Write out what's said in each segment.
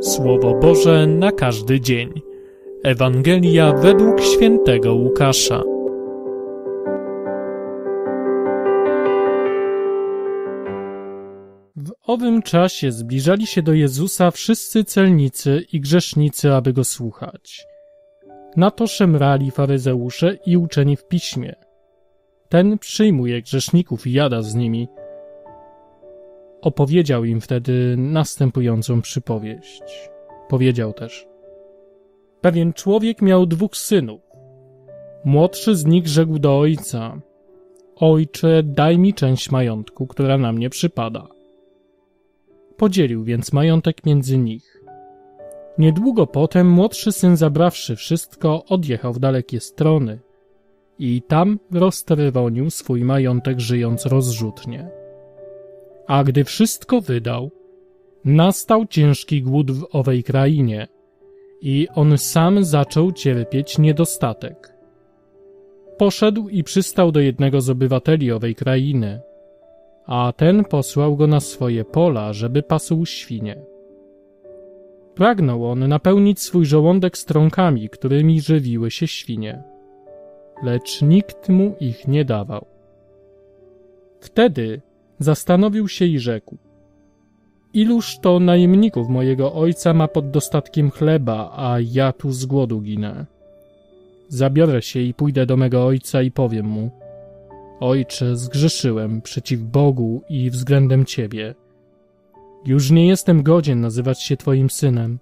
Słowo Boże na każdy dzień. Ewangelia według świętego Łukasza. W owym czasie zbliżali się do Jezusa wszyscy celnicy i grzesznicy, aby go słuchać. Na to szemrali faryzeusze i uczeni w piśmie. Ten przyjmuje grzeszników i jada z nimi. Opowiedział im wtedy następującą przypowieść. Powiedział też: Pewien człowiek miał dwóch synów. Młodszy z nich rzekł do ojca: Ojcze, daj mi część majątku, która na mnie przypada. Podzielił więc majątek między nich. Niedługo potem młodszy syn, zabrawszy wszystko, odjechał w dalekie strony i tam roztrwonił swój majątek, żyjąc rozrzutnie. A gdy wszystko wydał, nastał ciężki głód w owej krainie i on sam zaczął cierpieć niedostatek. Poszedł i przystał do jednego z obywateli owej krainy, a ten posłał go na swoje pola, żeby pasł świnie. Pragnął on napełnić swój żołądek strąkami, którymi żywiły się świnie, lecz nikt mu ich nie dawał. Wtedy zastanowił się i rzekł: Iluż to najemników mojego ojca ma pod dostatkiem chleba, a ja tu z głodu ginę. Zabiorę się i pójdę do mego ojca i powiem mu: Ojcze, zgrzeszyłem przeciw Bogu i względem ciebie już nie jestem godzien nazywać się Twoim synem.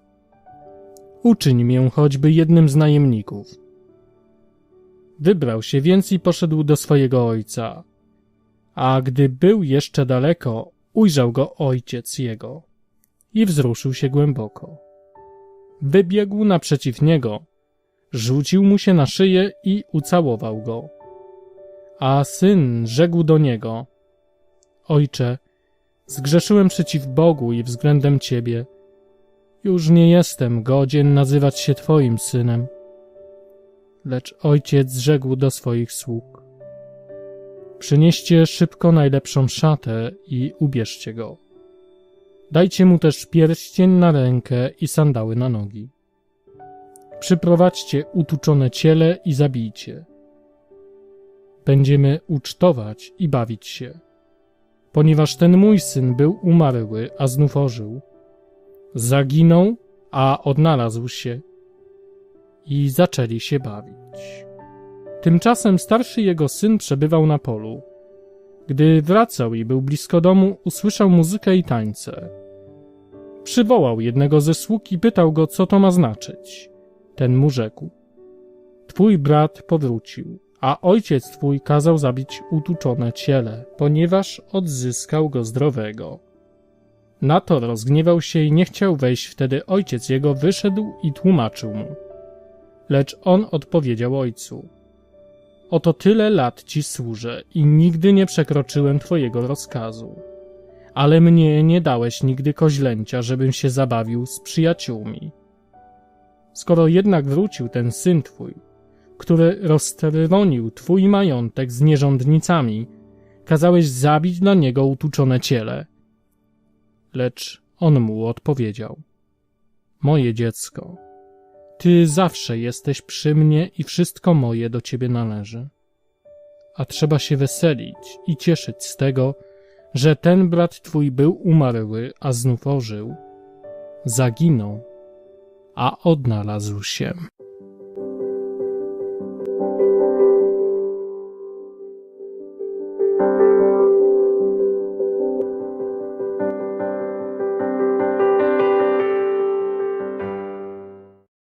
Uczyń mię choćby jednym z najemników. Wybrał się więc i poszedł do swojego ojca. A gdy był jeszcze daleko, ujrzał go ojciec jego i wzruszył się głęboko. Wybiegł naprzeciw niego, rzucił mu się na szyję i ucałował go. A syn rzekł do niego: Ojcze, Zgrzeszyłem przeciw Bogu i względem Ciebie. Już nie jestem godzien nazywać się Twoim synem. Lecz ojciec rzekł do swoich sług: Przynieście szybko najlepszą szatę i ubierzcie go. Dajcie mu też pierścień na rękę i sandały na nogi. Przyprowadźcie utuczone ciele i zabijcie. Będziemy ucztować i bawić się ponieważ ten mój syn był umarły, a znów ożył. Zaginął, a odnalazł się. I zaczęli się bawić. Tymczasem starszy jego syn przebywał na polu. Gdy wracał i był blisko domu, usłyszał muzykę i tańce. Przywołał jednego ze sług i pytał go, co to ma znaczyć. Ten mu rzekł: Twój brat powrócił, a ojciec twój kazał zabić utuczone ciele, ponieważ odzyskał go zdrowego. Na to rozgniewał się i nie chciał wejść, wtedy ojciec jego wyszedł i tłumaczył mu. Lecz on odpowiedział ojcu: Oto tyle lat ci służę i nigdy nie przekroczyłem twojego rozkazu. Ale mnie nie dałeś nigdy koźlęcia, żebym się zabawił z przyjaciółmi. Skoro jednak wrócił ten syn twój, który roztrwonił twój majątek z nierządnicami, kazałeś zabić dla niego utuczone ciele. Lecz on mu odpowiedział: Moje dziecko, ty zawsze jesteś przy mnie i wszystko moje do ciebie należy. A trzeba się weselić i cieszyć z tego, że ten brat twój był umarły, a znów ożył. Zaginął, a odnalazł się.